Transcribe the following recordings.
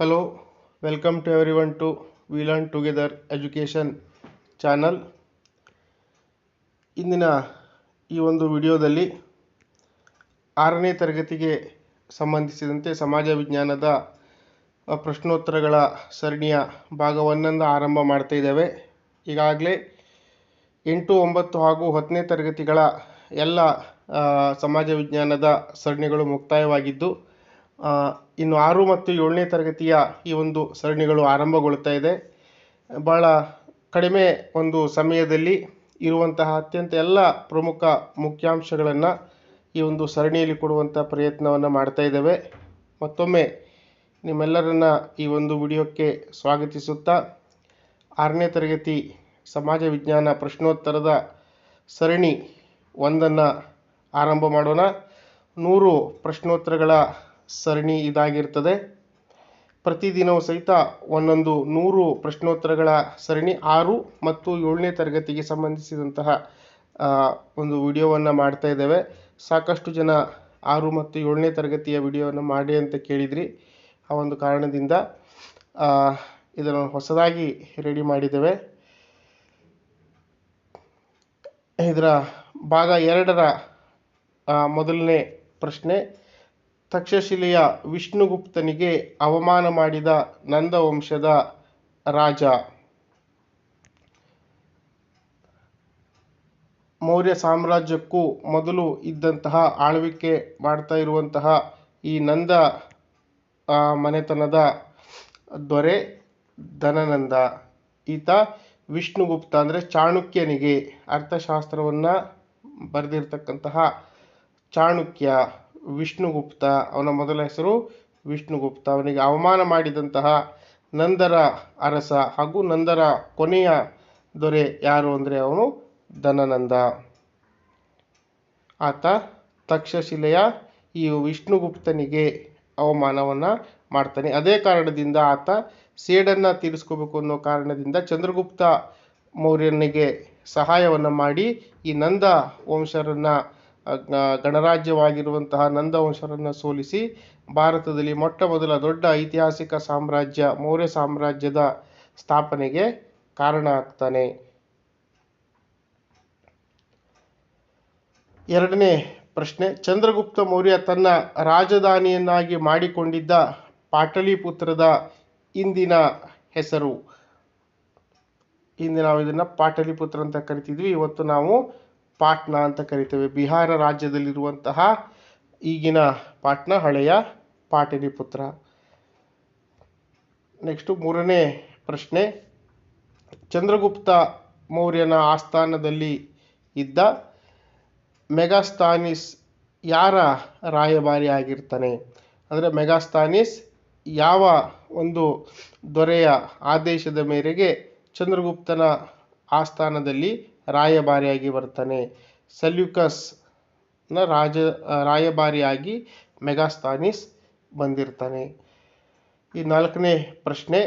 Hello, welcome to everyone to We Learn Together Education channel ಇಂದಿನ ಈ ಒಂದು ವಿಡಿಯೋದಲ್ಲಿ ಆರನೇ ತರಗತಿಗೆ ಸಂಬಂಧಿಸಿದಂತೆ ಸಮಾಜ ವಿಜ್ಞಾನದ ಪ್ರಶ್ನೋತ್ತರಗಳ ಸರಣಿಯ ಭಾಗವನ್ನೊಂದು ಆರಂಭ ಮಾಡ್ತಾ ಇದ್ದೇವೆ. ಈಗಾಗಲೇ ಎಂಟು ಒಂಬತ್ತು ಹಾಗೂ ಹತ್ತನೇ ತರಗತಿಗಳ ಎಲ್ಲ ಸಮಾಜ ವಿಜ್ಞಾನದ ಸರಣಿಗಳು ಮುಕ್ತಾಯವಾಗಿದ್ದು ಇನ್ನು ಆರು ಮತ್ತು ಏಳನೇ ತರಗತಿಯ ಈ ಒಂದು ಸರಣಿಗಳು ಆರಂಭಗೊಳ್ತಾ ಇದೆ. ಭಾಳ ಕಡಿಮೆ ಒಂದು ಸಮಯದಲ್ಲಿ ಇರುವಂತಹ ಅತ್ಯಂತ ಎಲ್ಲ ಪ್ರಮುಖ ಮುಖ್ಯಾಂಶಗಳನ್ನು ಈ ಒಂದು ಸರಣಿಯಲ್ಲಿ ಕೊಡುವಂಥ ಪ್ರಯತ್ನವನ್ನು ಮಾಡ್ತಾ ಇದ್ದೇವೆ. ಮತ್ತೊಮ್ಮೆ ನಿಮ್ಮೆಲ್ಲರನ್ನ ಈ ಒಂದು ವಿಡಿಯೋಕ್ಕೆ ಸ್ವಾಗತಿಸುತ್ತಾ ಆರನೇ ತರಗತಿ ಸಮಾಜ ವಿಜ್ಞಾನ ಪ್ರಶ್ನೋತ್ತರದ ಸರಣಿ ಒಂದನ್ನು ಆರಂಭ ಮಾಡೋಣ. ನೂರು ಪ್ರಶ್ನೋತ್ತರಗಳ ಸರಣಿ ಇದಾಗಿರ್ತದೆ. ಪ್ರತಿದಿನವೂ ಸಹಿತ ಒಂದೊಂದು ನೂರು ಪ್ರಶ್ನೋತ್ತರಗಳ ಸರಣಿ, ಆರು ಮತ್ತು ಏಳನೇ ತರಗತಿಗೆ ಸಂಬಂಧಿಸಿದಂತಹ ಒಂದು ವಿಡಿಯೋವನ್ನು ಮಾಡ್ತಾ ಇದ್ದೇವೆ. ಸಾಕಷ್ಟು ಜನ ಆರು ಮತ್ತು ಏಳನೇ ತರಗತಿಯ ವಿಡಿಯೋವನ್ನು ಮಾಡಿ ಅಂತ ಕೇಳಿದ್ರಿ. ಆ ಒಂದು ಕಾರಣದಿಂದ ಇದನ್ನು ಹೊಸದಾಗಿ ರೆಡಿ ಮಾಡಿದ್ದೇವೆ. ಇದರ ಭಾಗ ಎರಡರ ಮೊದಲನೇ ಪ್ರಶ್ನೆ ತಕ್ಷಶಿಲೆಯ ವಿಷ್ಣುಗುಪ್ತನಿಗೆ ಅವಮಾನ ಮಾಡಿದ ನಂದವಂಶದ ರಾಜ. ಮೌರ್ಯ ಸಾಮ್ರಾಜ್ಯಕ್ಕೂ ಮೊದಲು ಇದ್ದಂತಹ ಆಳ್ವಿಕೆ ಮಾಡ್ತಾ ಇರುವಂತಹ ಈ ನಂದ ಮನೆತನದ ದೊರೆ ಧನನಂದ. ಈತ ವಿಷ್ಣುಗುಪ್ತ ಅಂದರೆ ಚಾಣುಕ್ಯನಿಗೆ ಅರ್ಥಶಾಸ್ತ್ರವನ್ನು ಬರೆದಿರ್ತಕ್ಕಂತಹ ಚಾಣಕ್ಯ. ವಿಷ್ಣುಗುಪ್ತ, ಅವನ ಮೊದಲ ಹೆಸರು ವಿಷ್ಣುಗುಪ್ತ. ಅವನಿಗೆ ಅವಮಾನ ಮಾಡಿದಂತಹ ನಂದರ ಅರಸ ಹಾಗೂ ನಂದರ ಕೊನೆಯ ದೊರೆ ಯಾರು ಅಂದರೆ ಅವನು ಧನನಂದ ಆತ ತಕ್ಷಶಿಲೆಯ ಈ ವಿಷ್ಣುಗುಪ್ತನಿಗೆ ಅವಮಾನವನ್ನು ಮಾಡ್ತಾನೆ. ಅದೇ ಕಾರಣದಿಂದ ಆತ ಸೇಡನ್ನು ತೀರಿಸ್ಕೋಬೇಕು ಅನ್ನೋ ಕಾರಣದಿಂದ ಚಂದ್ರಗುಪ್ತ ಮೌರ್ಯನಿಗೆ ಸಹಾಯವನ್ನು ಮಾಡಿ ಈ ನಂದ ವಂಶರನ್ನ ಗಣರಾಜ್ಯವಾಗಿರುವಂತಹ ನಂದ ವಂಶರನ್ನ ಸೋಲಿಸಿ ಭಾರತದಲ್ಲಿ ಮೊಟ್ಟ ಮೊದಲ ದೊಡ್ಡ ಐತಿಹಾಸಿಕ ಸಾಮ್ರಾಜ್ಯ ಮೌರ್ಯ ಸಾಮ್ರಾಜ್ಯದ ಸ್ಥಾಪನೆಗೆ ಕಾರಣ ಆಗ್ತಾನೆ ಎರಡನೇ ಪ್ರಶ್ನೆ, ಚಂದ್ರಗುಪ್ತ ಮೌರ್ಯ ತನ್ನ ರಾಜಧಾನಿಯನ್ನಾಗಿ ಮಾಡಿಕೊಂಡಿದ್ದ ಪಾಟಲಿಪುತ್ರದ ಇಂದಿನ ಹೆಸರು. ಹಿಂದೆ ನಾವು ಇದನ್ನ ಪಾಟಲಿಪುತ್ರ ಅಂತ ಕರಿತಿದ್ವಿ. ಇವತ್ತು ನಾವು ಪಾಟ್ನಾ ಅಂತ ಕರಿತೇವೆ. ಬಿಹಾರ ರಾಜ್ಯದಲ್ಲಿರುವಂತಹ ಈಗಿನ ಪಾಟ್ನಾ ಹಳೆಯ ಪಾಟಲಿಪುತ್ರ ನೆಕ್ಸ್ಟ್ ಮೂರನೇ ಪ್ರಶ್ನೆ. ಚಂದ್ರಗುಪ್ತ ಮೌರ್ಯನ ಆಸ್ಥಾನದಲ್ಲಿ ಇದ್ದ ಮೆಗಾಸ್ತಾನಿಸ್ ಯಾರ ರಾಯಭಾರಿ ಆಗಿರ್ತಾನೆ? ಅಂದರೆ ಮೆಗಾಸ್ತಾನಿಸ್ ಯಾವ ಒಂದು ದೊರೆಯ ಆದೇಶದ ಮೇರೆಗೆ ಚಂದ್ರಗುಪ್ತನ ಆಸ್ಥಾನದಲ್ಲಿ ರಾಯಭಾರಿಯಾಗಿ ಬರ್ತಾನೆ ಸೆಲ್ಯೂಕಸ್ನ ರಾಜ, ರಾಯಭಾರಿಯಾಗಿ ಮೆಗಾಸ್ತಾನಿಸ್ ಬಂದಿರ್ತಾನೆ. ಈ ನಾಲ್ಕನೇ ಪ್ರಶ್ನೆ,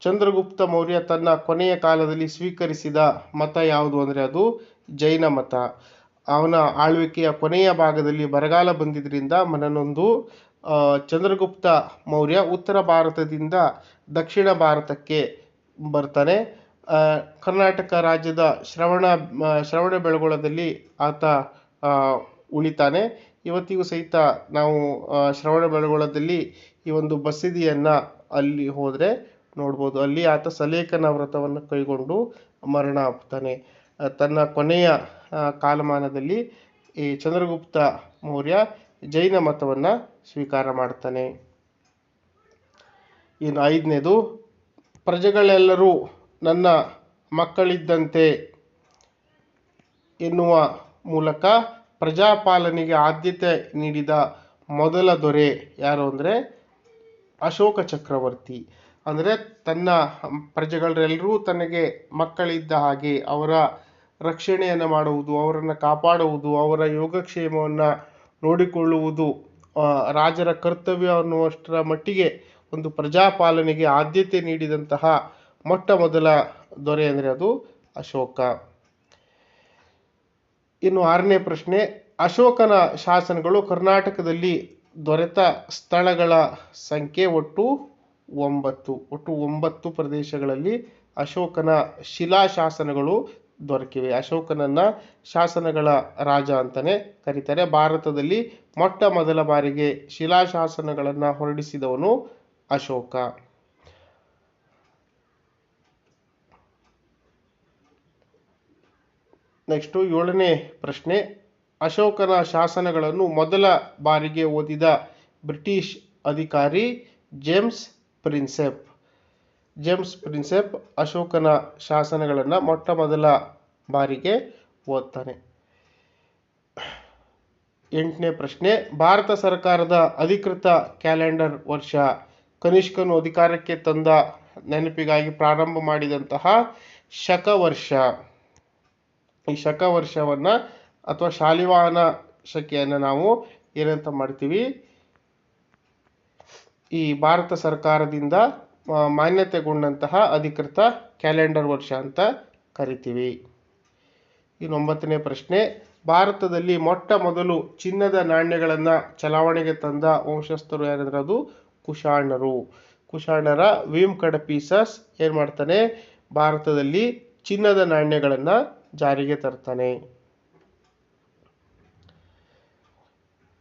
ಚಂದ್ರಗುಪ್ತ ಮೌರ್ಯ ತನ್ನ ಕೊನೆಯ ಕಾಲದಲ್ಲಿ ಸ್ವೀಕರಿಸಿದ ಮತ ಯಾವುದು ಅಂದರೆ ಅದು ಜೈನ ಮತ. ಅವನ ಆಳ್ವಿಕೆಯ ಕೊನೆಯ ಭಾಗದಲ್ಲಿ ಬರಗಾಲ ಬಂದಿದ್ದರಿಂದ ಮನನೊಂದು ಚಂದ್ರಗುಪ್ತ ಮೌರ್ಯ ಉತ್ತರ ಭಾರತದಿಂದ ದಕ್ಷಿಣ ಭಾರತಕ್ಕೆ ಬರ್ತಾನೆ. ಕರ್ನಾಟಕ ರಾಜ್ಯದ ಶ್ರವಣ ಶ್ರವಣ ಬೆಳಗೊಳದಲ್ಲಿ ಆತ ಉಳಿತಾನೆ. ಇವತ್ತಿಗೂ ಸಹಿತ ನಾವು ಶ್ರವಣ ಬೆಳಗೊಳದಲ್ಲಿ ಈ ಒಂದು ಬಸದಿಯನ್ನು ಅಲ್ಲಿ ಹೋದರೆ ನೋಡ್ಬೋದು. ಅಲ್ಲಿ ಆತ ಸಲೇಖನ ವ್ರತವನ್ನು ಕೈಗೊಂಡು ಮರಣ ಆಗ್ತಾನೆ ತನ್ನ ಕೊನೆಯ ಕಾಲಮಾನದಲ್ಲಿ ಈ ಚಂದ್ರಗುಪ್ತ ಮೌರ್ಯ ಜೈನ ಮತವನ್ನು ಸ್ವೀಕಾರ ಮಾಡ್ತಾನೆ. ಇನ್ನು ಐದನೇದು, ಪ್ರಜೆಗಳೆಲ್ಲರೂ ನನ್ನ ಮಕ್ಕಳಿದ್ದಂತೆ ಎನ್ನುವ ಮೂಲಕ ಪ್ರಜಾಪಾಲನೆಗೆ ಆದ್ಯತೆ ನೀಡಿದ ಮೊದಲ ದೊರೆ ಯಾರು ಅಂದರೆ ಅಶೋಕ ಚಕ್ರವರ್ತಿ. ಅಂದರೆ ತನ್ನ ಪ್ರಜೆಗಳೆಲ್ಲರೂ ತನಗೆ ಮಕ್ಕಳಿದ್ದ ಹಾಗೆ ಅವರ ರಕ್ಷಣೆಯನ್ನು ಮಾಡುವುದು, ಅವರನ್ನು ಕಾಪಾಡುವುದು, ಅವರ ಯೋಗಕ್ಷೇಮವನ್ನು ನೋಡಿಕೊಳ್ಳುವುದು ರಾಜರ ಕರ್ತವ್ಯ ಅನ್ನುವಷ್ಟರ ಮಟ್ಟಿಗೆ ಒಂದು ಪ್ರಜಾಪಾಲನೆಗೆ ಆದ್ಯತೆ ನೀಡಿದಂತಹ ಮೊಟ್ಟ ಮೊದಲ ದೊರೆ ಅಂದರೆ ಅದು ಅಶೋಕ. ಇನ್ನು ಆರನೇ ಪ್ರಶ್ನೆ, ಅಶೋಕನ ಶಾಸನಗಳು ಕರ್ನಾಟಕದಲ್ಲಿ ದೊರೆತ ಸ್ಥಳಗಳ ಸಂಖ್ಯೆ ಒಟ್ಟು ಒಂಬತ್ತು. ಒಟ್ಟು ಒಂಬತ್ತು ಪ್ರದೇಶಗಳಲ್ಲಿ ಅಶೋಕನ ಶಿಲಾಶಾಸನಗಳು ದೊರಕಿವೆ. ಅಶೋಕನನ್ನ ಶಾಸನಗಳ ರಾಜ ಅಂತಾನೆ ಕರೀತಾರೆ. ಭಾರತದಲ್ಲಿ ಮೊಟ್ಟ ಮೊದಲ ಬಾರಿಗೆ ಶಿಲಾಶಾಸನಗಳನ್ನು ಹೊರಡಿಸಿದವನು ಅಶೋಕ. ನೆಕ್ಸ್ಟು ಏಳನೇ ಪ್ರಶ್ನೆ, ಅಶೋಕನ ಶಾಸನಗಳನ್ನು ಮೊದಲ ಬಾರಿಗೆ ಓದಿದ ಬ್ರಿಟಿಷ್ ಅಧಿಕಾರಿ ಜೇಮ್ಸ್ ಪ್ರಿನ್ಸೆಪ್. ಜೇಮ್ಸ್ ಪ್ರಿನ್ಸೆಪ್ ಅಶೋಕನ ಶಾಸನಗಳನ್ನು ಮೊಟ್ಟ ಮೊದಲ ಬಾರಿಗೆ ಓದ್ತಾನೆ. ಎಂಟನೇ ಪ್ರಶ್ನೆ, ಭಾರತ ಸರ್ಕಾರದ ಅಧಿಕೃತ ಕ್ಯಾಲೆಂಡರ್ ವರ್ಷ. ಕನಿಷ್ಕನು ಅಧಿಕಾರಕ್ಕೆ ತಂದ ನೆನಪಿಗಾಗಿ ಪ್ರಾರಂಭ ಮಾಡಿದಂತಹ ಶಕ ವರ್ಷ ಈ ಶಕ ವರ್ಷವನ್ನು ಅಥವಾ ಶಾಲಿವಾಹನ ಶಕೆಯನ್ನು ನಾವು ಏನಂತ ಮಾಡ್ತೀವಿ? ಈ ಭಾರತ ಸರ್ಕಾರದಿಂದ ಮಾನ್ಯತೆಗೊಂಡಂತಹ ಅಧಿಕೃತ ಕ್ಯಾಲೆಂಡರ್ ವರ್ಷ ಅಂತ ಕರಿತೀವಿ. ಇನ್ನು ಒಂಬತ್ತನೇ ಪ್ರಶ್ನೆ, ಭಾರತದಲ್ಲಿ ಮೊಟ್ಟ ಮೊದಲು ಚಿನ್ನದ ನಾಣ್ಯಗಳನ್ನು ಚಲಾವಣೆಗೆ ತಂದ ವಂಶಸ್ಥರು ಯಾರಂದ್ರೆ? ಅದು ಕುಶಾಣರು. ಕುಶಾಣರ ವೀಮ್ ಕಡಪೀಸಸ್ ಏನು ಮಾಡ್ತಾನೆ? ಭಾರತದಲ್ಲಿ ಚಿನ್ನದ ನಾಣ್ಯಗಳನ್ನು ಜಾರಿಗೆ ತರ್ತಾನೆ.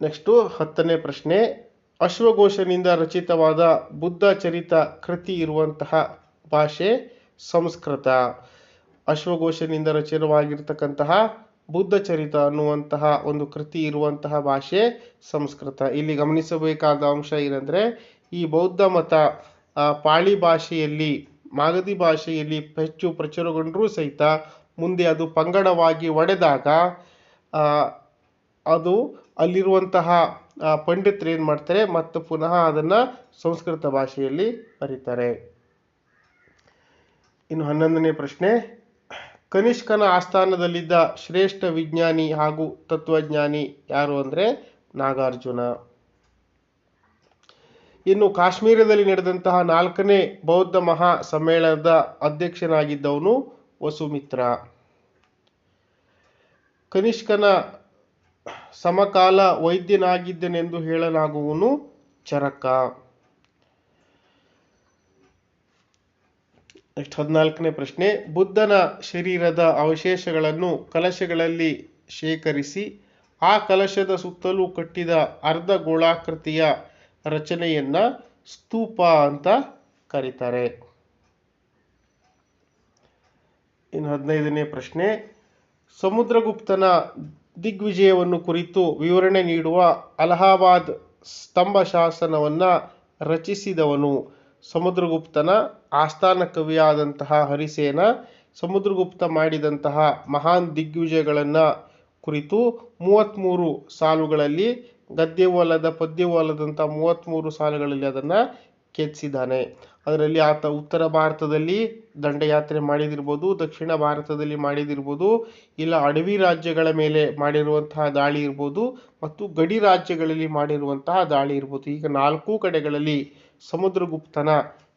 ನೆಕ್ಸ್ಟು ಹತ್ತನೇ ಪ್ರಶ್ನೆ. ಅಶ್ವಘೋಷನಿಂದ ರಚಿತವಾದ ಬುದ್ಧ ಚರಿತ ಕೃತಿ ಇರುವಂತಹ ಭಾಷೆ ಸಂಸ್ಕೃತ. ಅಶ್ವಘೋಷನಿಂದ ರಚಿತವಾಗಿರ್ತಕ್ಕಂತಹ ಬುದ್ಧ ಚರಿತ ಅನ್ನುವಂತಹ ಒಂದು ಕೃತಿ ಇರುವಂತಹ ಭಾಷೆ ಸಂಸ್ಕೃತ. ಇಲ್ಲಿ ಗಮನಿಸಬೇಕಾದ ಅಂಶ ಏನಂದರೆ, ಈ ಬೌದ್ಧ ಮತ ಪಾಳಿ ಭಾಷೆಯಲ್ಲಿ ಮಾಗದಿ ಭಾಷೆಯಲ್ಲಿ ಹೆಚ್ಚು ಪ್ರಚುರಗೊಂಡರೂ ಸಹಿತ ಮುಂದೆ ಅದು ಪಂಗಡವಾಗಿ ಒಡೆದಾಗ ಅದು ಅಲ್ಲಿರುವಂತಹ ಪಂಡಿತರು ಏನು ಮಾಡ್ತಾರೆ ಮತ್ತು ಪುನಃ ಅದನ್ನು ಸಂಸ್ಕೃತ ಭಾಷೆಯಲ್ಲಿ ಬರೀತಾರೆ. ಇನ್ನು ಹನ್ನೊಂದನೇ ಪ್ರಶ್ನೆ, ಕನಿಷ್ಕನ ಆಸ್ಥಾನದಲ್ಲಿದ್ದ ಶ್ರೇಷ್ಠ ವಿಜ್ಞಾನಿ ಹಾಗೂ ತತ್ವಜ್ಞಾನಿ ಯಾರು ಅಂದರೆ ನಾಗಾರ್ಜುನ. ಇನ್ನು ಕಾಶ್ಮೀರದಲ್ಲಿ ನಡೆದಂತಹ ನಾಲ್ಕನೇ ಬೌದ್ಧ ಮಹಾ ಸಮ್ಮೇಳನದ ಅಧ್ಯಕ್ಷನಾಗಿದ್ದವನು ವಸುಮಿತ್ರ. ಕನಿಷ್ಕನ ಸಮಕಾಲ ವೈದ್ಯನಾಗಿದ್ದನೆಂದು ಹೇಳಲಾಗುವನು ಚರಕ. ನೆಕ್ಸ್ಟ್ ಹದಿನಾಲ್ಕನೇ ಪ್ರಶ್ನೆ. ಬುದ್ಧನ ಶರೀರದ ಅವಶೇಷಗಳನ್ನು ಕಲಶಗಳಲ್ಲಿ ಶೇಖರಿಸಿ, ಆ ಕಲಶದ ಸುತ್ತಲೂ ಕಟ್ಟಿದ ಅರ್ಧ ಗೋಳಾಕೃತಿಯ ರಚನೆಯನ್ನ ಸ್ತೂಪ ಅಂತ ಕರೀತಾರೆ. ಇನ್ನು ಹದಿನೈದನೇ ಪ್ರಶ್ನೆ, ಸಮುದ್ರಗುಪ್ತನ ದಿಗ್ವಿಜಯವನ್ನು ಕುರಿತು ವಿವರಣೆ ನೀಡುವ ಅಲಹಾಬಾದ್ ಸ್ತಂಭ ಶಾಸನವನ್ನು ರಚಿಸಿದವನು ಸಮುದ್ರಗುಪ್ತನ ಆಸ್ಥಾನ ಕವಿಯಾದಂತಹ ಹರಿಸೇನ. ಸಮುದ್ರಗುಪ್ತ ಮಾಡಿದಂತಹ ಮಹಾನ್ ದಿಗ್ವಿಜಯಗಳನ್ನು ಕುರಿತು ಮೂವತ್ತ್ಮೂರು ಸಾಲುಗಳಲ್ಲಿ ಗದ್ಯವೂ ಅಲ್ಲದ ಪದ್ಯವೂ ಮೂವತ್ತ್ಮೂರು ಸಾಲುಗಳಲ್ಲಿ ಅದನ್ನು ಕೆತ್ತಿಸಿದ್ದಾನೆ ಅದರಲ್ಲಿ ಆತ ಉತ್ತರ ಭಾರತದಲ್ಲಿ ದಂಡಯಾತ್ರೆ ಮಾಡಿದಿರ್ಬೋದು, ದಕ್ಷಿಣ ಭಾರತದಲ್ಲಿ ಮಾಡಿದಿರ್ಬೋದು, ಇಲ್ಲ ಅಡವಿ ರಾಜ್ಯಗಳ ಮೇಲೆ ಮಾಡಿರುವಂತಹ ದಾಳಿ ಇರ್ಬೋದು ಮತ್ತು ಗಡಿ ರಾಜ್ಯಗಳಲ್ಲಿ ಮಾಡಿರುವಂತಹ ದಾಳಿ ಇರ್ಬೋದು. ಈಗ ನಾಲ್ಕು ಕಡೆಗಳಲ್ಲಿ ಸಮುದ್ರಗುಪ್ತನ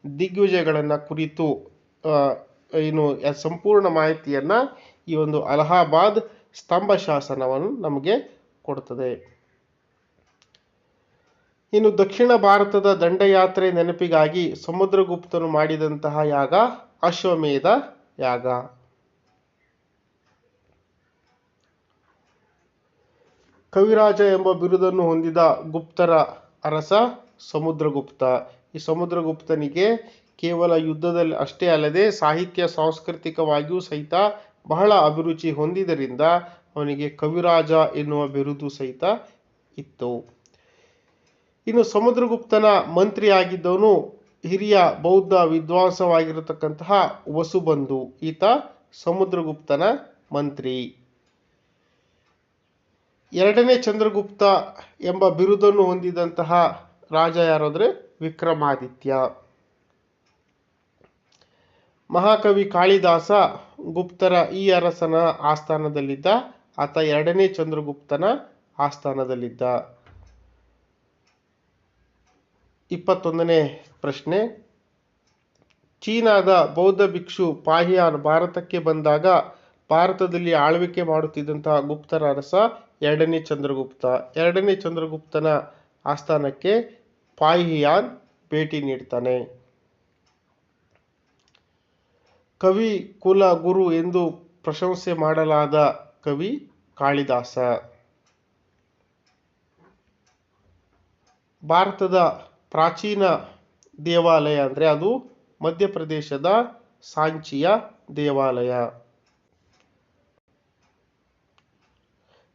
ದಿಗ್ವಿಜಯಗಳನ್ನು ಕುರಿತು ಏನು ಸಂಪೂರ್ಣ ಮಾಹಿತಿಯನ್ನು ಈ ಒಂದು ಅಲಹಾಬಾದ್ ಸ್ತಂಭ ಶಾಸನವನ್ನು ನಮಗೆ ಕೊಡ್ತದೆ. ಇನ್ನು ದಕ್ಷಿಣ ಭಾರತದ ದಂಡಯಾತ್ರೆ ನೆನಪಿಗಾಗಿ ಸಮುದ್ರಗುಪ್ತನು ಮಾಡಿದಂತಹ ಯಾಗ ಅಶ್ವಮೇಧ ಯಾಗ. ಕವಿರಾಜ ಎಂಬ ಬಿರುದನ್ನು ಹೊಂದಿದ ಗುಪ್ತರ ಅರಸ ಸಮುದ್ರಗುಪ್ತ. ಈ ಸಮುದ್ರಗುಪ್ತನಿಗೆ ಕೇವಲ ಯುದ್ಧದಲ್ಲಿ ಅಷ್ಟೇ ಅಲ್ಲದೆ ಸಾಹಿತ್ಯ ಸಾಂಸ್ಕೃತಿಕವಾಗಿಯೂ ಸಹಿತ ಬಹಳ ಅಭಿರುಚಿ ಹೊಂದಿದ್ದರಿಂದ ಅವನಿಗೆ ಕವಿರಾಜ ಎನ್ನುವ ಬಿರುದು ಸಹಿತ ಇತ್ತು. ಇನ್ನು ಸಮುದ್ರಗುಪ್ತನ ಮಂತ್ರಿಯಾಗಿದ್ದವನು ಹಿರಿಯ ಬೌದ್ಧ ವಿದ್ವಾಂಸವಾಗಿರತಕ್ಕಂತಹ ವಸುಬಂಧು, ಈತ ಸಮುದ್ರಗುಪ್ತನ ಮಂತ್ರಿ. ಎರಡನೇ ಚಂದ್ರಗುಪ್ತ ಎಂಬ ಬಿರುದನ್ನು ಹೊಂದಿದಂತಹ ರಾಜ ಯಾರಾದರೆ? ವಿಕ್ರಮಾದಿತ್ಯ. ಮಹಾಕವಿ ಕಾಳಿದಾಸ ಗುಪ್ತರ ಈ ಅರಸನ ಆಸ್ಥಾನದಲ್ಲಿದ್ದ, ಆತ ಎರಡನೇ ಚಂದ್ರಗುಪ್ತನ ಆಸ್ಥಾನದಲ್ಲಿದ್ದ. ಇಪ್ಪತ್ತೊಂದನೇ ಪ್ರಶ್ನೆ. ಚೀನಾದ ಬೌದ್ಧ ಭಿಕ್ಷು ಪಾಹಿಯಾನ್ ಭಾರತಕ್ಕೆ ಬಂದಾಗ ಭಾರತದಲ್ಲಿ ಆಳ್ವಿಕೆ ಮಾಡುತ್ತಿದ್ದಂತಹ ಗುಪ್ತರ ಅರಸ ಎರಡನೇ ಚಂದ್ರಗುಪ್ತ. ಎರಡನೇ ಚಂದ್ರಗುಪ್ತನ ಆಸ್ಥಾನಕ್ಕೆ ಪಾಹಿಯಾನ್ ಭೇಟಿ ನೀಡ್ತಾನೆ. ಕವಿ ಕುಲ ಗುರು ಎಂದು ಪ್ರಶಂಸೆ ಮಾಡಲಾದ ಕವಿ ಕಾಳಿದಾಸ. ಭಾರತದ ಪ್ರಾಚೀನ ದೇವಾಲಯ ಅಂದರೆ ಅದು ಮಧ್ಯಪ್ರದೇಶದ ಸಾಂಚಿಯ ದೇವಾಲಯ.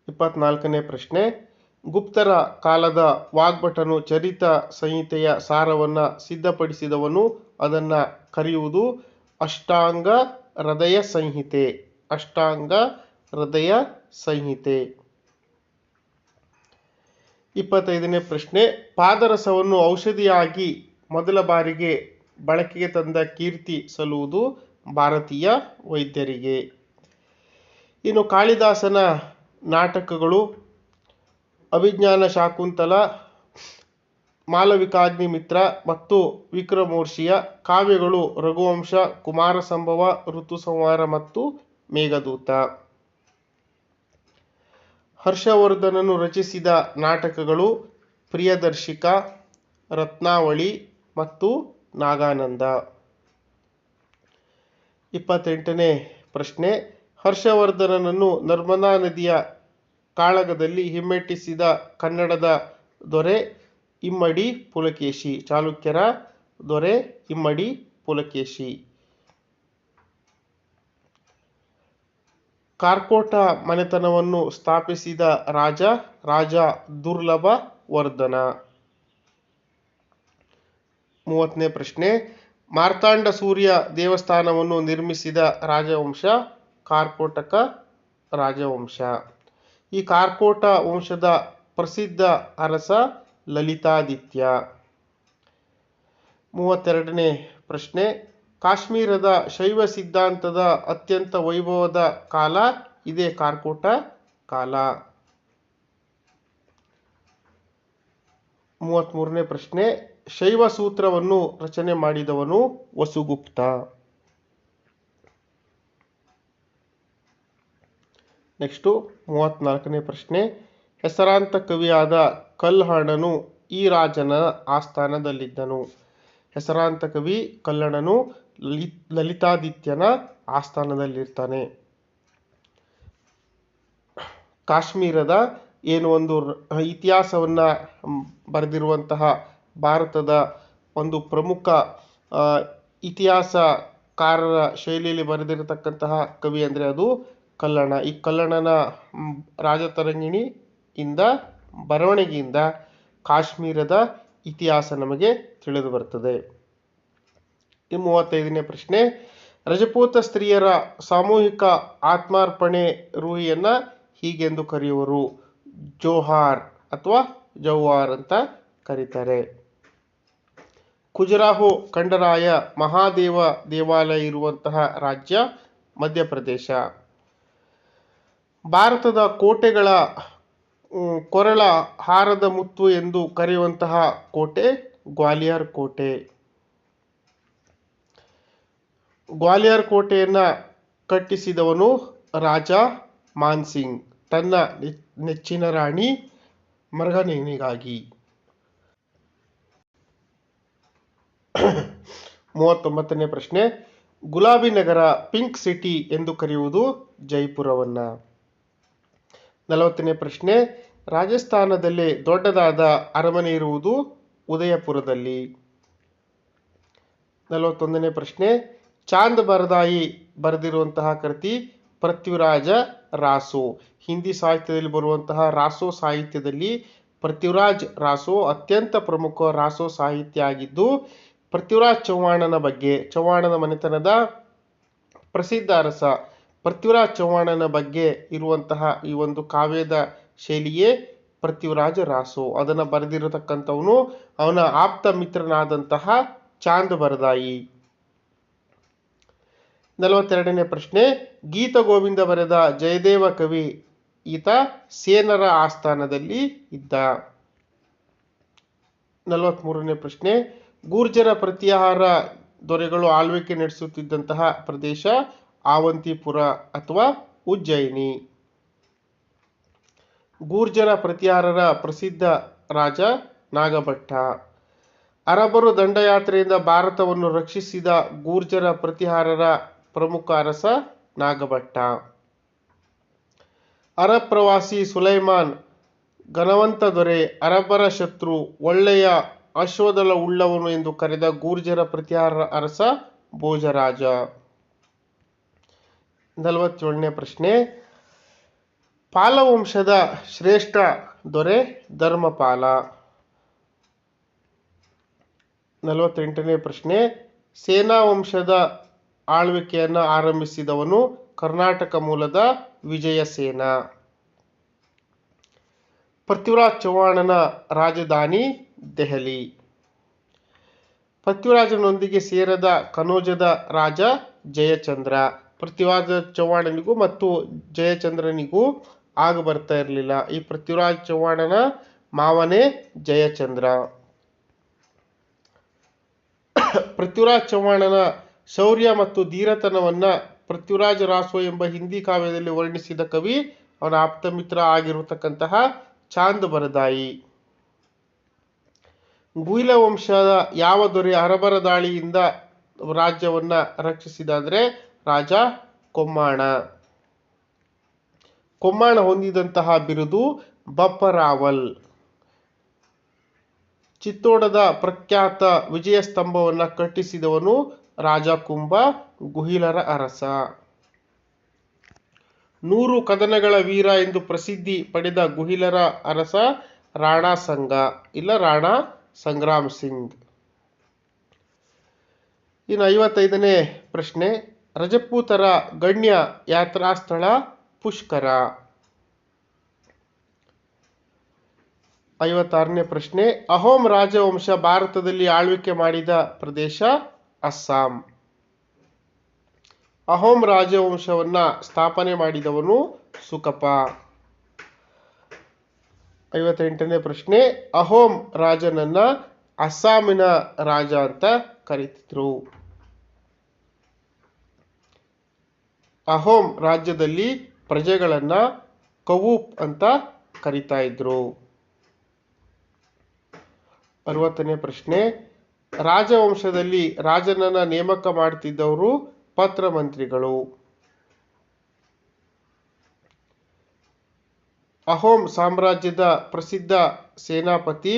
ಇಪ್ಪತ್ನಾಲ್ಕನೇ ಪ್ರಶ್ನೆ. ಗುಪ್ತರ ಕಾಲದ ವಾಗ್ಭಟನು ಚರಿತ ಸಂಹಿತೆಯ ಸಾರವನ್ನು ಸಿದ್ಧಪಡಿಸಿದವನು ಅದನ್ನು ಕರೆಯುವುದು ಅಷ್ಟಾಂಗ ಹೃದಯ ಸಂಹಿತೆ. ಅಷ್ಟಾಂಗ ಹೃದಯ ಸಂಹಿತೆ. ಇಪ್ಪತ್ತೈದನೇ ಪ್ರಶ್ನೆ, ಪಾದರಸವನ್ನು ಔಷಧಿಯಾಗಿ ಮೊದಲ ಬಾರಿಗೆ ಬಳಕೆಗೆ ತಂದ ಕೀರ್ತಿ ಸಲ್ಲುವುದು ಭಾರತೀಯ ವೈದ್ಯರಿಗೆ. ಇನ್ನು ಕಾಳಿದಾಸನ ನಾಟಕಗಳು, ಅಭಿಜ್ಞಾನ ಶಾಕುಂತಲ ಮಾಲವಿಕಾಗ್ನಿಮಿತ್ರ ಮತ್ತು ವಿಕ್ರಮೋರ್ಷಿಯ ಕಾವ್ಯಗಳು ರಘುವಂಶ ಕುಮಾರ ಸಂಭವ ಋತು ಸಂಹಾರ ಮತ್ತು ಮೇಘದೂತ. ಹರ್ಷವರ್ಧನನು ರಚಿಸಿದ ನಾಟಕಗಳು ಪ್ರಿಯದರ್ಶಿಕ, ರತ್ನಾವಳಿ ಮತ್ತು ನಾಗಾನಂದ. ಇಪ್ಪತ್ತೆಂಟನೇ ಪ್ರಶ್ನೆ. ಹರ್ಷವರ್ಧನನನ್ನು ನರ್ಮದಾ ನದಿಯ ಕಾಳಗದಲ್ಲಿ ಹಿಮ್ಮೆಟ್ಟಿಸಿದ ಕನ್ನಡದ ದೊರೆ ಇಮ್ಮಡಿ ಪುಲಕೇಶಿ, ಚಾಲುಕ್ಯರ ದೊರೆ ಇಮ್ಮಡಿ ಪುಲಕೇಶಿ. ಕಾರ್ಕೋಟ ಮನೆತನವನ್ನು ಸ್ಥಾಪಿಸಿದ ರಾಜ ರಾಜ ದುರ್ಲಭ ವರ್ಧನ. ಮೂವತ್ತನೇ ಪ್ರಶ್ನೆ, ಮಾರ್ತಾಂಡ ಸೂರ್ಯ ದೇವಸ್ಥಾನವನ್ನು ನಿರ್ಮಿಸಿದ ರಾಜವಂಶ, ಕಾರ್ಕೋಟಕ ರಾಜವಂಶ. ಈ ಕಾರ್ಕೋಟ ವಂಶದ ಪ್ರಸಿದ್ಧ ಅರಸ ಲಲಿತಾದಿತ್ಯ. ಮೂವತ್ತೆರಡನೇ ಪ್ರಶ್ನೆ ಕಾಶ್ಮೀರದ ಶೈವ ಸಿದ್ಧಾಂತದ ಅತ್ಯಂತ ವೈಭವದ ಕಾಲ, ಇದೇ ಕಾರ್ಕೋಟ ಕಾಲ. ಮೂವತ್ತ್ಮೂರನೇ ಪ್ರಶ್ನೆ, ಶೈವ ಸೂತ್ರವನ್ನು ರಚನೆ ಮಾಡಿದವನು ವಸುಗುಪ್ತ. ನೆಕ್ಸ್ಟು ಮೂವತ್ತ್ನಾಲ್ಕನೇ ಪ್ರಶ್ನೆ, ಹೆಸರಾಂತ ಕವಿಯಾದ ಕಲ್ಹಣನು ಈ ರಾಜನ ಆಸ್ಥಾನದಲ್ಲಿದ್ದನು. ಹೆಸರಾಂತ ಕವಿ ಕಲ್ಲಣನು ಲಲಿ ಲಲಿತಾದಿತ್ಯನ ಆಸ್ಥಾನದಲ್ಲಿರ್ತಾನೆ. ಕಾಶ್ಮೀರದ ಏನು ಒಂದು ಇತಿಹಾಸವನ್ನು ಬರೆದಿರುವಂತಹ ಭಾರತದ ಒಂದು ಪ್ರಮುಖ ಇತಿಹಾಸಕಾರರ ಶೈಲಿಯಲ್ಲಿ ಬರೆದಿರತಕ್ಕಂತಹ ಕವಿ ಅಂದರೆ ಅದು ಕಲ್ಲಣ. ಈ ಕಲ್ಲಣನ ರಾಜತರಂಗಿಣಿ ಇಂದ ಬರವಣಿಗೆಯಿಂದ ಕಾಶ್ಮೀರದ ಇತಿಹಾಸ ನಮಗೆ ತಿಳಿದು ಬರ್ತದೆ. ಮೂವತ್ತೈದನೇ ಪ್ರಶ್ನೆ, ರಜಪೂತ ಸ್ತ್ರೀಯರ ಸಾಮೂಹಿಕ ಆತ್ಮಾರ್ಪಣೆ ರೂಹಿಯನ್ನು ಹೀಗೆಂದು ಕರೆಯುವರು. ಜೋಹಾರ್ ಅಥವಾ ಜೌಹಾರ್ ಅಂತ ಕರೀತಾರೆ. ಖುಜರಾಹು ಖಂಡರಾಯ ಮಹಾದೇವ ದೇವಾಲಯ ಇರುವಂತಹ ರಾಜ್ಯ ಮಧ್ಯಪ್ರದೇಶ. ಭಾರತದ ಕೋಟೆಗಳ ಕೊರಳ ಹಾರದ ಮುತ್ತು ಎಂದು ಕರೆಯುವಂತಹ ಕೋಟೆ ಗ್ವಾಲಿಯರ್ ಕೋಟೆ. ಗ್ವಾಲಿಯರ್ ಕೋಟೆಯನ್ನು ಕಟ್ಟಿಸಿದವನು ರಾಜ ಮಾನ್ಸಿಂಗ್. ತನ್ನ ನೆಚ್- ನೆಚ್ಚಿನ ರಾಣಿ ಮರ್ಗನಿಗಾಗಿ ಮೂವತ್ತೊಂಬತ್ತನೇ ಪ್ರಶ್ನೆ. ಗುಲಾಬಿ ನಗರ ಪಿಂಕ್ ಸಿಟಿ ಎಂದು ಕರೆಯುವುದು ಜೈಪುರವನ್ನ. ನಲವತ್ತನೇ ಪ್ರಶ್ನೆ. ರಾಜಸ್ಥಾನದಲ್ಲಿ ದೊಡ್ಡದಾದ ಅರಮನೆ ಇರುವುದು ಉದಯಪುರದಲ್ಲಿ. ನಲವತ್ತೊಂದನೇ ಪ್ರಶ್ನೆ. ಚಾಂದ್ ಬರದಾಯಿ ಬರೆದಿರುವಂತಹ ಕೃತಿ ಪೃಥ್ವಿರಾಜ ರಾಸೋ. ಹಿಂದಿ ಸಾಹಿತ್ಯದಲ್ಲಿ ಬರುವಂತಹ ರಾಸೋ ಸಾಹಿತ್ಯದಲ್ಲಿ ಪೃಥ್ವಿರಾಜ್ ರಾಸೋ ಅತ್ಯಂತ ಪ್ರಮುಖ ರಾಸೋ ಸಾಹಿತ್ಯ ಆಗಿದ್ದು, ಪೃಥ್ವಿರಾಜ್ ಚೌಹಾಣನ ಬಗ್ಗೆ, ಚೌಹಾಣನ ಮನೆತನದ ಪ್ರಸಿದ್ಧ ಅರಸ ಪೃಥ್ವಿರಾಜ್ ಚೌಹಾಣನ ಬಗ್ಗೆ ಇರುವಂತಹ ಈ ಒಂದು ಕಾವ್ಯದ ಶೈಲಿಯೇ ಪೃಥ್ವಿರಾಜ ರಾಸೋ. ಅದನ್ನು ಬರೆದಿರತಕ್ಕಂಥವನು ಅವನ ಆಪ್ತ ಮಿತ್ರನಾದಂತಹ ಚಾಂದ್ ಬರದಾಯಿ. ನಲವತ್ತೆರಡನೇ ಪ್ರಶ್ನೆ, ಗೀತ ಗೋವಿಂದ ಬರೆದ ಜಯದೇವ ಕವಿ ಈತ ಸೇನರ ಆಸ್ಥಾನದಲ್ಲಿ ಇದ್ದ. ನಲವತ್ಮೂರನೇ ಪ್ರಶ್ನೆ, ಗೂರ್ಜರ ಪ್ರತಿಹಾರ ದೊರೆಗಳು ಆಳ್ವಿಕೆ ನಡೆಸುತ್ತಿದ್ದಂತಹ ಪ್ರದೇಶ ಆವಂತಿಪುರ ಅಥವಾ ಉಜ್ಜಯಿನಿ? ಗೂರ್ಜರ ಪ್ರತಿಹಾರರ ಪ್ರಸಿದ್ಧ ರಾಜ ನಾಗಭಟ್ಟ. ಅರಬರು ದಂಡಯಾತ್ರೆಯಿಂದ ಭಾರತವನ್ನು ರಕ್ಷಿಸಿದ ಗೂರ್ಜರ ಪ್ರತಿಹಾರರ ಪ್ರಮುಖ ಅರಸ ನಾಗಭಟ್ಟ. ಅರಬ್ ಪ್ರವಾಸಿ ಸುಲೈಮಾನ್, ಘನವಂತ ದೊರೆ ಅರಬ್ಬರ ಶತ್ರು, ಒಳ್ಳೆಯ ಅಶ್ವದಲ ಉಳ್ಳವನು ಎಂದು ಕರೆದ ಗೂರ್ಜರ ಪ್ರತಿಹಾರ ಅರಸ ಭೋಜರಾಜ. ನಲವತ್ತೇಳನೇ ಪ್ರಶ್ನೆ. ಪಾಲವಂಶದ ಶ್ರೇಷ್ಠ ದೊರೆ ಧರ್ಮಪಾಲ. ನಲವತ್ತೆಂಟನೇ ಪ್ರಶ್ನೆ. ಸೇನಾ ವಂಶದ ಆಳ್ವಿಕೆಯನ್ನು ಆರಂಭಿಸಿದವನು ಕರ್ನಾಟಕ ಮೂಲದ ವಿಜಯಸೇನ. ಪೃಥ್ವಿರಾಜ್ ಚೌಹಾಣನ ರಾಜಧಾನಿ ದೆಹಲಿ. ಪೃಥ್ವಿರಾಜನೊಂದಿಗೆ ಸೇರದ ಕನೋಜದ ರಾಜ ಜಯಚಂದ್ರ. ಪೃಥ್ವಿರಾಜ ಚೌಹಾಣನಿಗೂ ಮತ್ತು ಜಯಚಂದ್ರನಿಗೂ ಆಗ ಬರ್ತಾ ಇರಲಿಲ್ಲ. ಈ ಪೃಥ್ವಿರಾಜ್ ಚೌಹಾಣನ ಮಾವನೇ ಜಯಚಂದ್ರ. ಪೃಥ್ವಿರಾಜ್ ಚೌಹಾಣನ ಶೌರ್ಯ ಮತ್ತು ಧೀರತನವನ್ನು ಪೃಥ್ವಿರಾಜ ರಾಸೋ ಎಂಬ ಹಿಂದಿ ಕಾವ್ಯದಲ್ಲಿ ವರ್ಣಿಸಿದ ಕವಿ, ಅವನ ಆಪ್ತಮಿತ್ರ ಆಗಿರತಕ್ಕಂತಹ ಚಾಂದ್ ಬರದಾಯಿ. ಗುಯಿಲ ವಂಶದ ಯಾವ ದೊರೆ ಅರಬರ ದಾಳಿಯಿಂದ ರಾಜ್ಯವನ್ನ ರಕ್ಷಿಸಿದ ಅಂದ್ರೆ ರಾಜ ಕೊಮ್ಮಾಣ. ಕೊಮ್ಮಾಣ ಹೊಂದಿದಂತಹ ಬಿರುದು ಬಪ್ಪರಾವಲ್. ಚಿತ್ತೋಡದ ಪ್ರಖ್ಯಾತ ವಿಜಯ ಸ್ತಂಭವನ್ನ ಕಟ್ಟಿಸಿದವನು ರಾಜ ಕುಂಭ, ಗುಹಿಲರ ಅರಸ. ನೂರು ಕದನಗಳ ವೀರ ಎಂದು ಪ್ರಸಿದ್ಧಿ ಪಡೆದ ಗುಹಿಲರ ಅರಸ ರಾಣಾ ಸಂಘ, ಇಲ್ಲ ರಾಣಾ ಸಂಗ್ರಾಮ್ ಸಿಂಗ್. ಇನ್ನು ಐವತ್ತೈದನೇ ಪ್ರಶ್ನೆ, ರಜಪೂತರ ಗಣ್ಯ ಯಾತ್ರಾ ಸ್ಥಳ ಪುಷ್ಕರ. ಐವತ್ತಾರನೇ ಪ್ರಶ್ನೆ, ಅಹೋಂ ರಾಜವಂಶ ಭಾರತದಲ್ಲಿ ಆಳ್ವಿಕೆ ಮಾಡಿದ ಪ್ರದೇಶ ಅಸ್ಸಾಂ. ಅಹೋಂ ರಾಜವಂಶವನ್ನ ಸ್ಥಾಪನೆ ಮಾಡಿದವನು ಸುಕಪ ಐವತ್ತೆಂಟನೇ ಪ್ರಶ್ನೆ, ಅಹೋಂ ರಾಜನನ್ನ ಅಸ್ಸಾಮಿನ ರಾಜ ಅಂತ ಕರೀತಿದ್ರು. ಅಹೋಂ ರಾಜ್ಯದಲ್ಲಿ ಪ್ರಜೆಗಳನ್ನ ಕವೂಪ್ ಅಂತ ಕರಿತಾ ಇದ್ರು. ಅರವತ್ತನೇ ಪ್ರಶ್ನೆ ರಾಜವಂಶದಲ್ಲಿ ರಾಜನನ್ನ ನೇಮಕ ಮಾಡ್ತಿದ್ದವರು ಪತ್ರ ಮಂತ್ರಿಗಳು. ಅಹೋಂ ಸಾಮ್ರಾಜ್ಯದ ಪ್ರಸಿದ್ಧ ಸೇನಾಪತಿ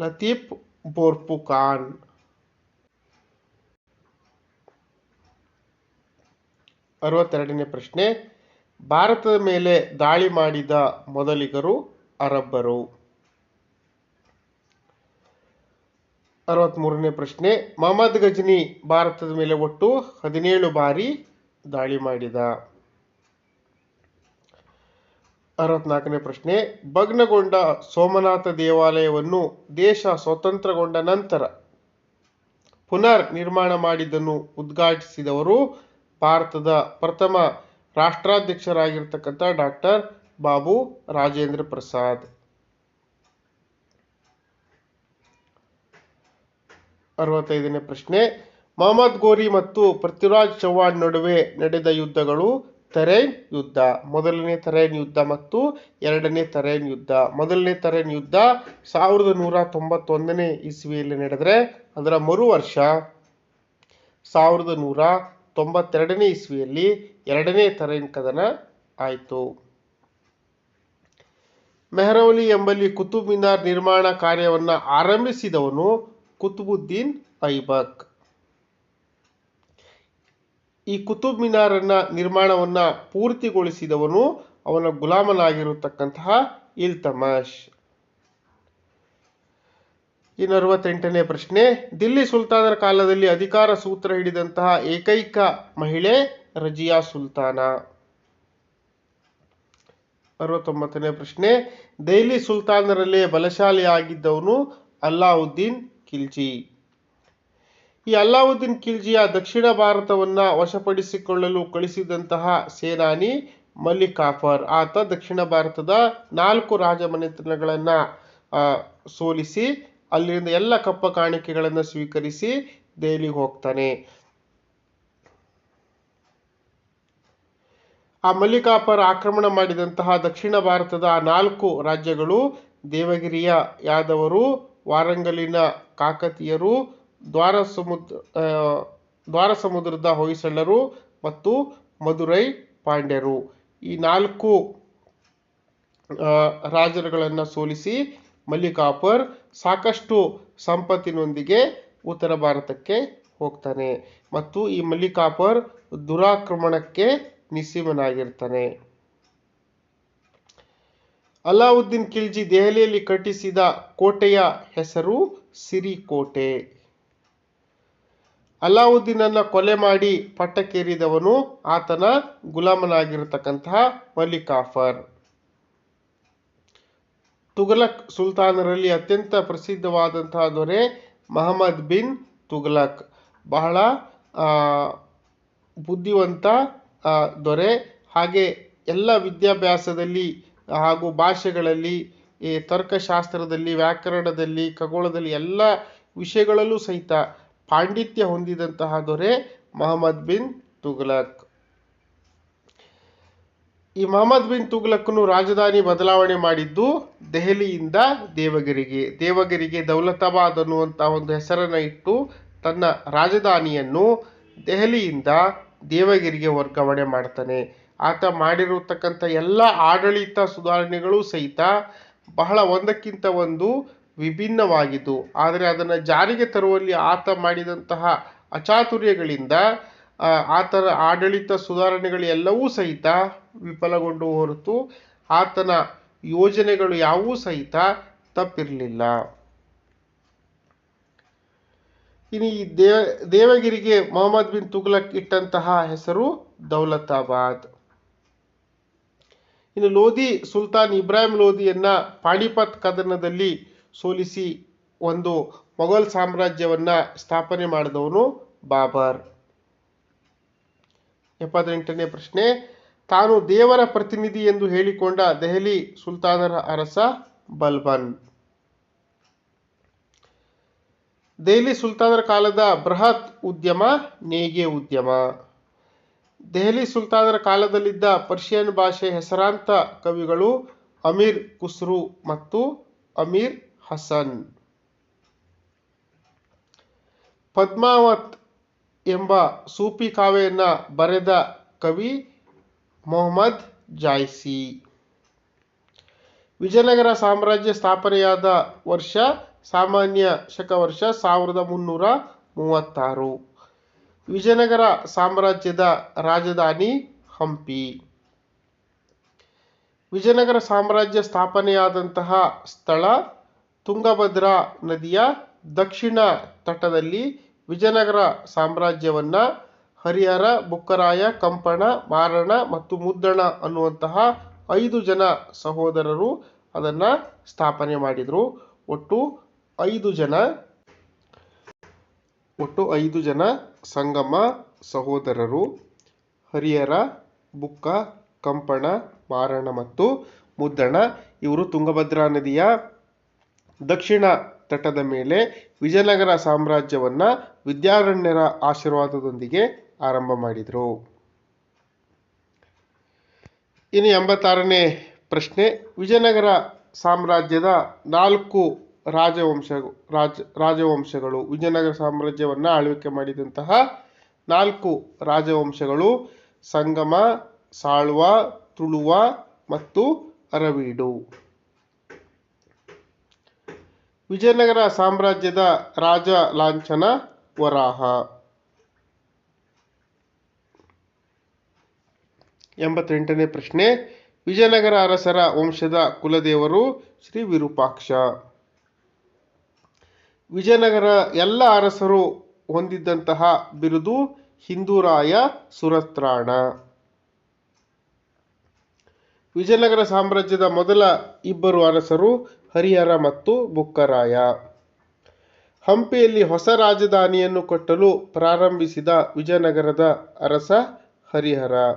ಲತೀಫ್ ಬೋರ್ಪುಖಾನ್ ಅರವತ್ತೆರಡನೇ ಪ್ರಶ್ನೆ, ಭಾರತದ ಮೇಲೆ ದಾಳಿ ಮಾಡಿದ ಮೊದಲಿಗರು ಅರಬ್ಬರು. ಅರವತ್ತ್ಮೂರನೇ ಪ್ರಶ್ನೆ, ಮೊಹಮ್ಮದ್ ಗಜ್ನಿ ಭಾರತದ ಮೇಲೆ ಒಟ್ಟು ಹದಿನೇಳು ಬಾರಿ ದಾಳಿ ಮಾಡಿದ. ಅರವತ್ನಾಲ್ಕನೇ ಪ್ರಶ್ನೆ, ಭಗ್ನಗೊಂಡ ಸೋಮನಾಥ ದೇವಾಲಯವನ್ನು ದೇಶ ಸ್ವತಂತ್ರಗೊಂಡ ನಂತರ ಪುನರ್ ನಿರ್ಮಾಣ ಮಾಡಿದ್ದನ್ನು ಉದ್ಘಾಟಿಸಿದವರು ಭಾರತದ ಪ್ರಥಮ ರಾಷ್ಟ್ರಾಧ್ಯಕ್ಷರಾಗಿರ್ತಕ್ಕಂಥ ಡಾಕ್ಟರ್ ಬಾಬು ರಾಜೇಂದ್ರ ಪ್ರಸಾದ್. ಅರವತ್ತೈದನೇ ಪ್ರಶ್ನೆ, ಮೊಹಮ್ಮದ್ ಗೋರಿ ಮತ್ತು ಪೃಥ್ವಿರಾಜ್ ಚೌಹಾಣ್ ನಡುವೆ ನಡೆದ ಯುದ್ಧಗಳು ತರೇನ್ ಯುದ್ಧ, ಮೊದಲನೇ ತರೇನ್ ಯುದ್ಧ ಮತ್ತು ಎರಡನೇ ತರೇನ್ ಯುದ್ಧ. ಮೊದಲನೇ ತರೇನ್ ಯುದ್ಧ ಸಾವಿರದ ನೂರ ತೊಂಬತ್ತೊಂದನೇ ಇಸ್ವಿಯಲ್ಲಿ ನಡೆದರೆ ಅದರ ಮರು ವರ್ಷ ಸಾವಿರದ ನೂರ ತೊಂಬತ್ತೆರಡನೇ ಇಸ್ವಿಯಲ್ಲಿ ಎರಡನೇ ತರೇನ್ ಕದನ ಆಯಿತು. ಮೆಹರೌಲಿ ಎಂಬಲ್ಲಿ ಕುತುಬ್ ಮಿನಾರ್ ನಿರ್ಮಾಣ ಕಾರ್ಯವನ್ನು ಆರಂಭಿಸಿದವನು ಕುತುಬುದ್ದೀನ್ ಐಬಕ್. ಈ ಕುತುಬ್ ಮಿನಾರನ್ನ ನಿರ್ಮಾಣವನ್ನ ಪೂರ್ತಿಗೊಳಿಸಿದವನು ಅವನ ಗುಲಾಮನಾಗಿರತಕ್ಕಂತಹ ಇಲ್ತಮಶ್ ಇನ್ನು ಅರವತ್ತೆಂಟನೇ ಪ್ರಶ್ನೆ, ದಿಲ್ಲಿ ಸುಲ್ತಾನರ ಕಾಲದಲ್ಲಿ ಅಧಿಕಾರ ಸೂತ್ರ ಹಿಡಿದಂತಹ ಏಕೈಕ ಮಹಿಳೆ ರಜಿಯಾ ಸುಲ್ತಾನ? ಅರವತ್ತೊಂಬತ್ತನೇ ಪ್ರಶ್ನೆ, ದೆಹಲಿ ಸುಲ್ತಾನರಲ್ಲೇ ಬಲಶಾಲಿಯಾಗಿದ್ದವನು ಅಲ್ಲಾವುದ್ದೀನ್ ಖಿಲ್ಜಿ ಈ ಅಲ್ಲಾವುದ್ದೀನ್ ಖಿಲ್ಜಿಯ ದಕ್ಷಿಣ ಭಾರತವನ್ನ ವಶಪಡಿಸಿಕೊಳ್ಳಲು ಕಳಿಸಿದಂತಹ ಸೇನಾನಿ ಮಲ್ಲಿಕಾಫರ್ ಆತ ದಕ್ಷಿಣ ಭಾರತದ ನಾಲ್ಕು ರಾಜಮನೆತನಗಳನ್ನ ಸೋಲಿಸಿ ಅಲ್ಲಿಂದ ಎಲ್ಲ ಕಪ್ಪ ಕಾಣಿಕೆಗಳನ್ನು ಸ್ವೀಕರಿಸಿ ದೆಹಲಿಗೆ ಹೋಗ್ತಾನೆ. ಆ ಮಲ್ಲಿಕಾಫರ್ ಆಕ್ರಮಣ ಮಾಡಿದಂತಹ ದಕ್ಷಿಣ ಭಾರತದ ನಾಲ್ಕು ರಾಜ್ಯಗಳು ದೇವಗಿರಿಯ ಯಾದವರು ವಾರಂಗಲಿನ ಕಾಕತೀಯರು ದ್ವಾರ ಸಮುದ್ರ ಆ, ದ್ವಾರ ಸಮುದ್ರದ ಹೊಯ್ಸಳರು ಮತ್ತು ಮಧುರೈ ಪಾಂಡ್ಯರು. ಈ ನಾಲ್ಕು ರಾಜರುಗಳನ್ನು ಸೋಲಿಸಿ ಮಲ್ಲಿಕಾಪರ್ ಸಾಕಷ್ಟು ಸಂಪತ್ತಿನೊಂದಿಗೆ ಉತ್ತರ ಭಾರತಕ್ಕೆ ಹೋಗ್ತಾನೆ ಮತ್ತು ಈ ಮಲ್ಲಿಕಾಪರ್ ದುರಾಕ್ರಮಣಕ್ಕೆ ನಿಸ್ಸೀಮನಾಗಿರ್ತಾನೆ. ಅಲಾವುದ್ದೀನ್ ಖಿಲ್ಜಿ ದೆಹಲಿಯಲ್ಲಿ ಕಟ್ಟಿಸಿದ ಕೋಟೆಯ ಹೆಸರು ಸಿರಿಕೋಟೆ. ಅಲಾವುದ್ದೀನನ್ನ ಕೊಲೆ ಮಾಡಿ ಪಟ್ಟಕ್ಕೇರಿದವನು ಆತನ ಗುಲಾಮನಾಗಿರತಕ್ಕಂತಹ ಮಲಿಕಾಫರ್ ತುಘಲಕ್ ಸುಲ್ತಾನರಲ್ಲಿ ಅತ್ಯಂತ ಪ್ರಸಿದ್ಧವಾದಂತಹ ದೊರೆ ಮಹಮ್ಮದ್ ಬಿನ್ ತುಘಲಕ್. ಬಹಳ ಬುದ್ಧಿವಂತ ದೊರೆ. ಹಾಗೆ ಎಲ್ಲ ವಿದ್ಯಾಭ್ಯಾಸದಲ್ಲಿ ಹಾಗೂ ಭಾಷೆಗಳಲ್ಲಿ ಈ ತರ್ಕಶಾಸ್ತ್ರದಲ್ಲಿ, ವ್ಯಾಕರಣದಲ್ಲಿ, ಖಗೋಳದಲ್ಲಿ ಎಲ್ಲ ವಿಷಯಗಳಲ್ಲೂ ಸಹಿತ ಪಾಂಡಿತ್ಯ ಹೊಂದಿದಂತಹ ದೊರೆ ಮಹಮ್ಮದ್ ಬಿನ್ ತುಘಲಕ್. ಈ ಮಹಮ್ಮದ್ ಬಿನ್ ತುಘಲಕ್ನು ರಾಜಧಾನಿ ಬದಲಾವಣೆ ಮಾಡಿದ್ದು ದೆಹಲಿಯಿಂದ ದೇವಗಿರಿಗೆ. ದೇವಗಿರಿಗೆ ದೌಲತಾಬಾದ್ ಅನ್ನುವಂತಹ ಒಂದು ಹೆಸರನ್ನು ಇಟ್ಟು ತನ್ನ ರಾಜಧಾನಿಯನ್ನು ದೆಹಲಿಯಿಂದ ದೇವಗಿರಿಗೆ ವರ್ಗಾವಣೆ ಮಾಡ್ತಾನೆ. ಆತ ಮಾಡಿರತಕ್ಕಂಥ ಎಲ್ಲ ಆಡಳಿತ ಸುಧಾರಣೆಗಳು ಸಹಿತ ಬಹಳ ಒಂದಕ್ಕಿಂತ ಒಂದು ವಿಭಿನ್ನವಾಗಿದ್ದು. ಆದರೆ ಅದನ್ನು ಜಾರಿಗೆ ತರುವಲ್ಲಿ ಆತ ಮಾಡಿದಂತಹ ಅಚಾತುರ್ಯಗಳಿಂದ ಆತನ ಆಡಳಿತ ಸುಧಾರಣೆಗಳು ಎಲ್ಲವೂ ಸಹಿತ ವಿಫಲಗೊಂಡು ಹೊರತು ಆತನ ಯೋಜನೆಗಳು ಯಾವೂ ಸಹಿತ ತಪ್ಪಿರಲಿಲ್ಲ. ಇನ್ನು ಈ ದೇವ, ದೇವಗಿರಿಗೆ ಮೊಹಮ್ಮದ್ ಬಿನ್ ತುಗ್ಲಕ್ ಇಟ್ಟಂತಹ ಹೆಸರು ದೌಲತಾಬಾದ್. ಇನ್ನು ಲೋಧಿ ಸುಲ್ತಾನ್ ಇಬ್ರಾಹಿಂ ಲೋಧಿಯನ್ನ ಪಾಣಿಪತ್ ಕದನದಲ್ಲಿ ಸೋಲಿಸಿ ಒಂದು ಮೊಘಲ್ ಸಾಮ್ರಾಜ್ಯವನ್ನ ಸ್ಥಾಪನೆ ಮಾಡಿದವನು ಬಾಬರ್. ಎಪ್ಪತ್ತೆಂಟನೇ ಪ್ರಶ್ನೆ, ತಾನು ದೇವರ ಪ್ರತಿನಿಧಿ ಎಂದು ಹೇಳಿಕೊಂಡ ದೆಹಲಿ ಸುಲ್ತಾನರ ಅರಸ ಬಲ್ಬನ್. ದೆಹಲಿ ಸುಲ್ತಾನರ ಕಾಲದ ಬೃಹತ್ ಉದ್ಯಮ ನೇಯ್ಗೆ ಉದ್ಯಮ. ದೆಹಲಿ ಸುಲ್ತಾನರ ಕಾಲದಲ್ಲಿದ್ದ ಪರ್ಷಿಯನ್ ಭಾಷೆ ಹೆಸರಾಂತ ಕವಿಗಳು ಅಮೀರ್ ಖುಸ್ರು ಮತ್ತು ಅಮೀರ್ ಹಸನ್. ಪದ್ಮಾವತ್ ಎಂಬ ಸೂಫಿ ಕಾವ್ಯವನ್ನು ಬರೆದ ಕವಿ ಮೊಹಮ್ಮದ್ ಜಾಯ್ಸಿ. ವಿಜಯನಗರ ಸಾಮ್ರಾಜ್ಯ ಸ್ಥಾಪನೆಯಾದ ವರ್ಷ ಸಾಮಾನ್ಯ ಶಕವರ್ಷ ಸಾವಿರದ ಮುನ್ನೂರ ಮೂವತ್ತಾರು. ವಿಜಯನಗರ ಸಾಮ್ರಾಜ್ಯದ ರಾಜಧಾನಿ ಹಂಪಿ. ವಿಜಯನಗರ ಸಾಮ್ರಾಜ್ಯ ಸ್ಥಾಪನೆಯಾದಂತಹ ಸ್ಥಳ ತುಂಗಭದ್ರಾ ನದಿಯ ದಕ್ಷಿಣ ತಟದಲ್ಲಿ ವಿಜಯನಗರ ಸಾಮ್ರಾಜ್ಯವನ್ನ ಹರಿಹರ, ಬುಕ್ಕರಾಯ, ಕಂಪಣ, ಮಾರಣ ಮತ್ತು ಮುದ್ದಣ ಅನ್ನುವಂತಹ ಐದು ಜನ ಸಹೋದರರು ಅದನ್ನ ಸ್ಥಾಪನೆ ಮಾಡಿದರು. ಒಟ್ಟು ಐದು ಜನ ಒಟ್ಟು ಐದು ಜನ ಸಂಗಮ ಸಹೋದರರು ಹರಿಹರ ಬುಕ್ಕ, ಕಂಪಣ, ಮಾರಣ ಮತ್ತು ಮುದ್ದಣ. ಇವರು ತುಂಗಭದ್ರಾ ನದಿಯ ದಕ್ಷಿಣ ತಟದ ಮೇಲೆ ವಿಜಯನಗರ ಸಾಮ್ರಾಜ್ಯವನ್ನು ವಿದ್ಯಾರಣ್ಯರ ಆಶೀರ್ವಾದದೊಂದಿಗೆ ಆರಂಭ ಮಾಡಿದರು. ಇನ್ನು ಎಂಬತ್ತಾರನೇ ಪ್ರಶ್ನೆ. ವಿಜಯನಗರ ಸಾಮ್ರಾಜ್ಯದ ನಾಲ್ಕು ರಾಜವಂಶ ರಾಜ, ರಾಜವಂಶಗಳು ವಿಜಯನಗರ ಸಾಮ್ರಾಜ್ಯವನ್ನ ಆಳ್ವಿಕೆ ಮಾಡಿದಂತಹ ನಾಲ್ಕು ರಾಜವಂಶಗಳು ಸಂಗಮ, ಸಾಳ್ವ, ತುಳುವ ಮತ್ತು ಅರವೀಡು ವಿಜಯನಗರ ಸಾಮ್ರಾಜ್ಯದ ರಾಜ ಲಾಂಛನ ವರಾಹ. ಎಂಬತ್ತೆಂಟನೇ ಪ್ರಶ್ನೆ. ವಿಜಯನಗರ ಅರಸರ ವಂಶದ ಕುಲದೇವರು ಶ್ರೀ ವಿರೂಪಾಕ್ಷ. ವಿಜಯನಗರ ಎಲ್ಲ ಅರಸರು ಹೊಂದಿದ್ದಂತಹ ಬಿರುದು ಹಿಂದೂರಾಯ ಸುರತ್ರಾಣ. ವಿಜಯನಗರ ಸಾಮ್ರಾಜ್ಯದ ಮೊದಲ ಇಬ್ಬರು ಅರಸರು ಹರಿಹರ ಮತ್ತು ಬುಕ್ಕರಾಯ. ಹಂಪಿಯಲ್ಲಿ ಹೊಸ ರಾಜಧಾನಿಯನ್ನು ಕಟ್ಟಲು ಪ್ರಾರಂಭಿಸಿದ ವಿಜಯನಗರದ ಅರಸ ಹರಿಹರ.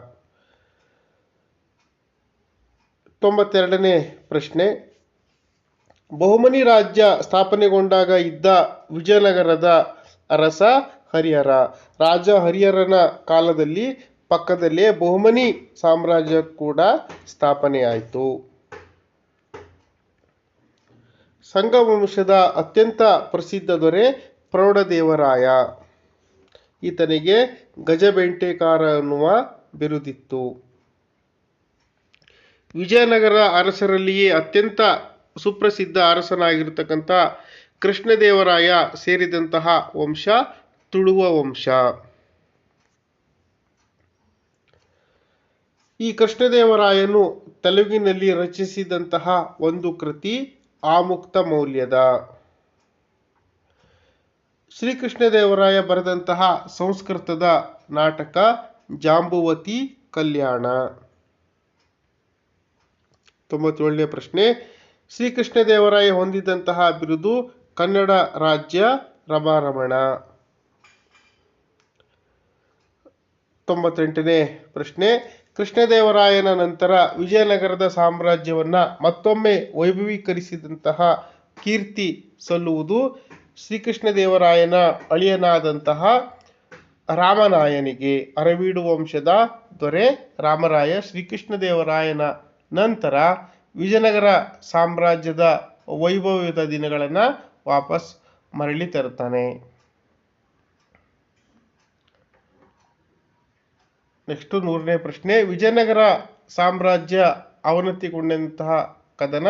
ತೊಂಬತ್ತೆರಡನೇ ಪ್ರಶ್ನೆ ಬಹುಮನಿ ರಾಜ್ಯ ಸ್ಥಾಪನೆಗೊಂಡಾಗ ಇದ್ದ ವಿಜಯನಗರದ ಅರಸ ಹರಿಹರ. ರಾಜ ಹರಿಹರನ ಕಾಲದಲ್ಲಿ ಪಕ್ಕದಲ್ಲೇ ಬಹುಮನಿ ಸಾಮ್ರಾಜ್ಯ ಕೂಡ ಸ್ಥಾಪನೆಯಾಯಿತು. ಸಂಘ ಅತ್ಯಂತ ಪ್ರಸಿದ್ಧ ದೊರೆ ಪ್ರೌಢದೇವರಾಯ. ಈತನಿಗೆ ಗಜಬೆಂಟೆಕಾರ ಅನ್ನುವ ಬಿರುದಿತ್ತು. ವಿಜಯನಗರ ಅರಸರಲ್ಲಿಯೇ ಅತ್ಯಂತ ಸುಪ್ರಸಿದ್ಧ ಅರಸನಾಗಿರ್ತಕ್ಕಂಥ ಕೃಷ್ಣದೇವರಾಯ ಸೇರಿದಂತಹ ವಂಶ, ತುಳುವ ವಂಶ. ಈ ಕೃಷ್ಣದೇವರಾಯನು ತೆಲುಗಿನಲ್ಲಿ ರಚಿಸಿದಂತಹ ಒಂದು ಕೃತಿ, ಆಮುಕ್ತ ಮೌಲ್ಯದ. ಶ್ರೀಕೃಷ್ಣದೇವರಾಯ ಬರೆದಂತಹ ಸಂಸ್ಕೃತದ ನಾಟಕ, ಜಾಂಬುವತಿ ಕಲ್ಯಾಣ. ತೊಂಬತ್ತೇಳನೇ ಪ್ರಶ್ನೆ ಶ್ರೀಕೃಷ್ಣದೇವರಾಯ ಹೊಂದಿದಂತಹ ಬಿರುದು ಕನ್ನಡ ರಾಜ್ಯ ರಮಾರಮಣ. ತೊಂಬತ್ತೆಂಟನೇ ಪ್ರಶ್ನೆ ಕೃಷ್ಣದೇವರಾಯನ ನಂತರ ವಿಜಯನಗರದ ಸಾಮ್ರಾಜ್ಯವನ್ನ ಮತ್ತೊಮ್ಮೆ ವೈಭವೀಕರಿಸಿದಂತಹ ಕೀರ್ತಿ ಸಲ್ಲುವುದು ಶ್ರೀಕೃಷ್ಣದೇವರಾಯನ ಅಳಿಯನಾದಂತಹ ರಾಮನಾಯನಿಗೆ. ಅರವೀಡು ವಂಶದ ದೊರೆ ರಾಮರಾಯ ಶ್ರೀಕೃಷ್ಣದೇವರಾಯನ ನಂತರ ವಿಜಯನಗರ ಸಾಮ್ರಾಜ್ಯದ ವೈಭವಯುತ ದಿನಗಳನ್ನು ವಾಪಸ್ ಮರಳಿ ತರುತ್ತಾನೆ. ನೆಕ್ಸ್ಟ್ ನೂರನೇ ಪ್ರಶ್ನೆ, ವಿಜಯನಗರ ಸಾಮ್ರಾಜ್ಯ ಅವನತಿಗೊಂಡಂತಹ ಕದನ,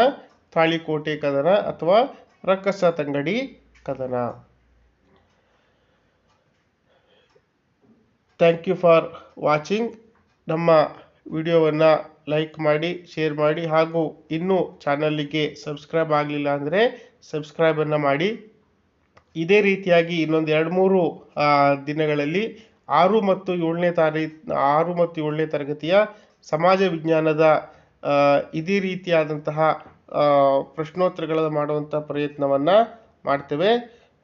ತಾಳಿಕೋಟೆ ಕದನ ಅಥವಾ ರಕ್ಕಸ ತಂಗಡಿ ಕದನ? ಥ್ಯಾಂಕ್ ಯು ಫಾರ್ ವಾಚಿಂಗ್ ನಮ್ಮ ವಿಡಿಯೋವನ್ನು ಲೈಕ್ ಮಾಡಿ ಶೇರ್ ಮಾಡಿ ಹಾಗೂ ಇನ್ನೂ ಚಾನಲ್ಲಿಗೆ ಸಬ್ಸ್ಕ್ರೈಬ್ ಆಗಲಿಲ್ಲ ಅಂದರೆ ಸಬ್ಸ್ಕ್ರೈಬನ್ನು ಮಾಡಿ. ಇದೇ ರೀತಿಯಾಗಿ ಇನ್ನೊಂದು ಎರಡು ಮೂರು ದಿನಗಳಲ್ಲಿ ಆರು ಮತ್ತು ಏಳನೇ ತಾರೀ, ಆರು ಮತ್ತು ಏಳನೇ ತರಗತಿಯ ಸಮಾಜ ವಿಜ್ಞಾನದ ಇದೇ ರೀತಿಯಾದಂತಹ ಪ್ರಶ್ನೋತ್ತರಗಳನ್ನು ಪ್ರಶ್ನೋತ್ತರಗಳ ಮಾಡುವಂಥ ಪ್ರಯತ್ನವನ್ನು ಮಾಡ್ತೇವೆ.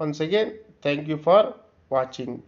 Once again thank you for watching